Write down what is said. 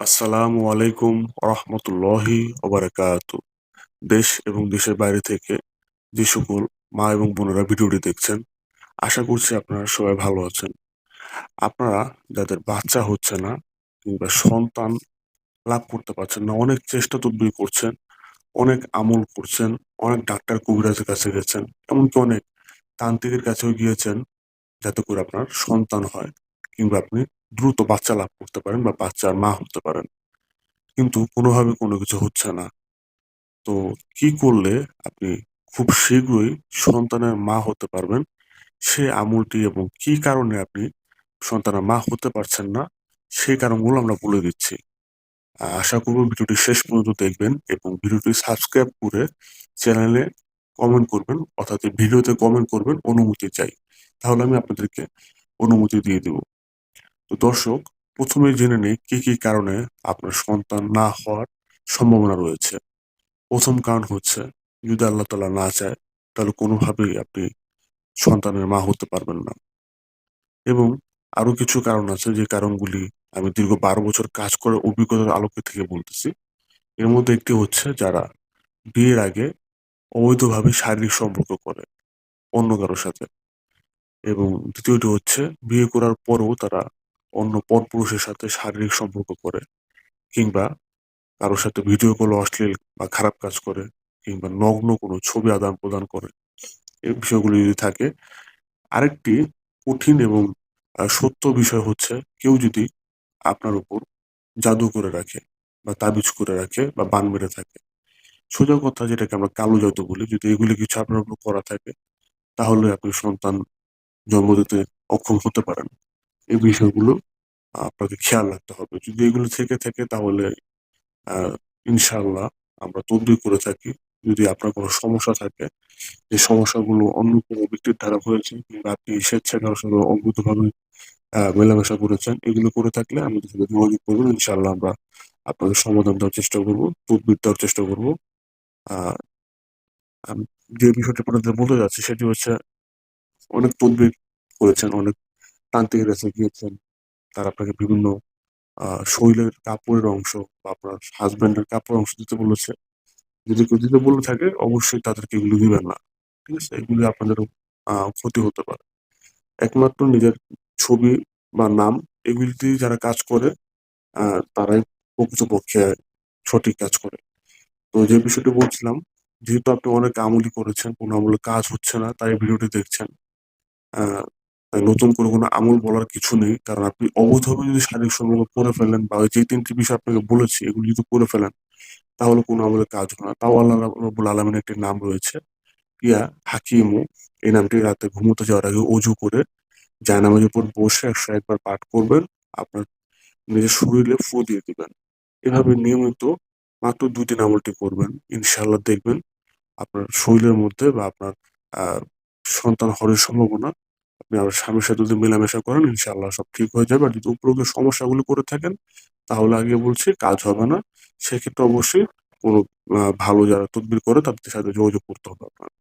আসসালামু আলাইকুম রহমতুল্লাহি ওবারাকাতু। দেশ এবং দেশের বাইরে থেকে যে সকল মা এবং বোনেরা ভিডিওটি দেখছেন, আশা করছি আপনারা সবাই ভালো আছেন। আপনারা যাদের বাচ্চা হচ্ছে না কিংবা সন্তান লাভ করতে পারছেন না, অনেক চেষ্টা তদবির করছেন, অনেক আমল করছেন, অনেক ডাক্তার কবিরাজের কাছে গেছেন, এমনকি অনেক তান্ত্রিকের কাছেও গিয়েছেন যাতে করে আপনার সন্তান হয় কিংবা আপনি দ্রুত বাচ্চা লাভ করতে পারেন বা বাচ্চার মা হতে পারেন। কিন্তু কোনোভাবে কোনো কিছু হচ্ছে না। তো কি করলে আপনি খুব শীঘ্রই সন্তানের মা হতে পারবেন? সে আমলটি এবং কি কারণে আপনি সন্তানের মা হতে পারছেন না, সেই কারণগুলো আমরা বলে দিচ্ছি। আশা করব ভিডিওটি শেষ পর্যন্ত দেখবেন এবং ভিডিওটি সাবস্ক্রাইব করে চ্যানেলে কমেন্ট করবেন, অর্থাৎ ভিডিওতে কমেন্ট করবেন, অনুমতি চাই। তাহলে আমি আপনাদেরকে অনুমতি দিয়ে দেব। তো দর্শক, প্রথমে জেনে নেই কি কি কারণে আপনার সন্তান না হওয়ার সম্ভাবনা রয়েছে। প্রথম কারণ হচ্ছে, যদি আল্লাহ তাআলা না চায়, তাহলে কোনোভাবেই আপনি সন্তানের মা হতে পারবেন না। এবং আরও কিছু কারণ আছে, যে কারণগুলি আমি দীর্ঘ বারো বছর কাজ করার অভিজ্ঞতার আলোকে থেকে বলতেছি। এর মধ্যে একটি হচ্ছে, যারা বিয়ের আগে অবৈধভাবে শারীরিক সম্পর্ক করে অন্য কারোর সাথে। এবং দ্বিতীয়টি হচ্ছে, বিয়ে করার পরেও তারা অন্য পরপুরুষের সাথে শারীরিক সম্পর্ক করে, কিংবা কারোর সাথে ভিডিও কল অশ্লীল বা খারাপ কাজ করে, কিংবা নগ্ন কোনো ছবি আদান প্রদান করে, এই বিষয়গুলি যদি থাকে, আরেকটি কঠিন এবং সত্য বিষয় হচ্ছে কেউ যদি আপনার উপর জাদু করে রাখে বা তাবিজ করে রাখে বা বান মেরে থাকে। সোজা কথা যেটাকে আমরা কালো জাদু বলি, যদি এগুলি কিছু আপনার উপর করা থাকে, তাহলে আপনি সন্তান জন্ম দিতে অক্ষম হতে পারেন। এই বিষয়গুলো, আপনাকে খেয়াল রাখতে হবে। যদি এগুলো থেকে থাকে তাহলে আহ ইনশাআল্লাহ আমরা তদবির করে থাকি। যদি আপনার কোনো সমস্যা থাকে এই সমস্যাগুলো অন্য কোনো ব্যক্তির দ্বারা হয়েছে কিংবা আপনি স্বেচ্ছায় কারোর সঙ্গে অদ্ভুতভাবে মেলামেশা করেছেন, এগুলো করে থাকলে আমাদের সাথে যোগাযোগ করবেন ইনশাআল্লাহ আমরা আপনাদের সমাধান দেওয়ার চেষ্টা করব, তদবির দেওয়ার চেষ্টা করব। যে বিষয়টি আপনাদের বলতে যাচ্ছি সেটি হচ্ছে অনেক তদবির করেছেন, অনেক তান্ত্রিকের কাছে গিয়েছেন। তারা আপনাকে বিভিন্ন শরীরের কাপড়ের অংশ বা আপনার হাজব্যান্ডের কাপড়ের অংশ দিতে বলেছে। যদি কেউ দিতে বলে থাকে, অবশ্যই তাদেরকে এগুলো দিবেন না। ঠিক আছে? এগুলি আপনাদের ক্ষতি হতে পারে। একমাত্র নিজের ছবি বা নাম এগুলি দিয়ে যারা কাজ করে তারাই প্রকৃতপক্ষে সঠিক কাজ করে। তো যে বিষয়টি বলছিলাম, যেহেতু আপনি অনেক আমলি করেছেন, কোনো আমলে কাজ হচ্ছে না, তাই ভিডিওটি দেখছেন। তাই নতুন করে কোনো আমল বলার কিছু নেই। কারণ আপনি অবৈধভাবে যদি শারীরিক সম্পর্ক করে ফেলেন বা যে তিনটি বিষয় আপনাকে বলেছি, এগুলি যদি করে ফেলেন, তাহলে কোনো আমলে কাজ হয় না। তাও আল্লাহ রব্বুল আলমিনের একটি নাম রয়েছে। ইয়া হাকিমু, এই নামটি রাতে ঘুমোতে যাওয়ার আগে অজু করে জায়নামাজের উপর বসে একশো একবার পাঠ করবেন, আপনার নিজের শরীরে ফু দিয়ে দিবেন। এভাবে নিয়মিত মাত্র দুই দিন আমলটি করবেন। ইনশাল্লাহ দেখবেন আপনার শরীরের মধ্যে বা আপনার সন্তান হওয়ার সম্ভাবনা আপনি আপনার স্বামীর সাথে যদি মেলামেশা করেন ইনশাল্লাহ সব ঠিক হয়ে যাবে। আর যদি উপরোক্ত সমস্যাগুলো করে থাকেন, তাহলে আগে বলছি কাজ হবে না। সেক্ষেত্রে অবশ্যই কোনো ভালো যারা তদবির করে তাদের সাথে যোগাযোগ করতে হবে আপনার।